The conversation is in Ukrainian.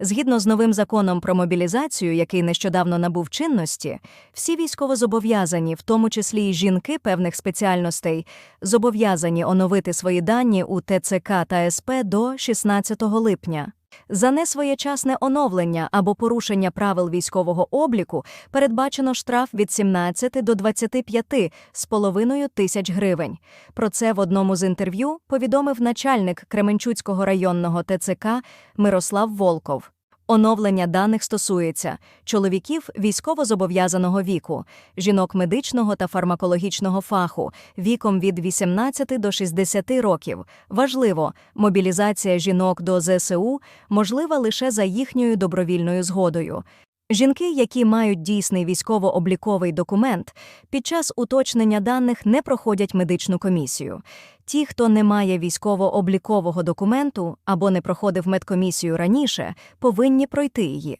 Згідно з новим законом про мобілізацію, який нещодавно набув чинності, всі військовозобов'язані, в тому числі й жінки певних спеціальностей, зобов'язані оновити свої дані у ТЦК та СП до 16 липня. За несвоєчасне оновлення або порушення правил військового обліку передбачено штраф від 17 до 25 з половиною тисяч гривень. Про це в одному з інтерв'ю повідомив начальник Кременчуцького районного ТЦК Мирослав Волков. Оновлення даних стосується чоловіків військовозобов'язаного віку, жінок медичного та фармакологічного фаху віком від 18 до 60 років. Важливо, мобілізація жінок до ЗСУ можлива лише за їхньою добровільною згодою. Жінки, які мають дійсний військово-обліковий документ, під час уточнення даних не проходять медичну комісію. Ті, хто не має військово-облікового документу або не проходив медкомісію раніше, повинні пройти її.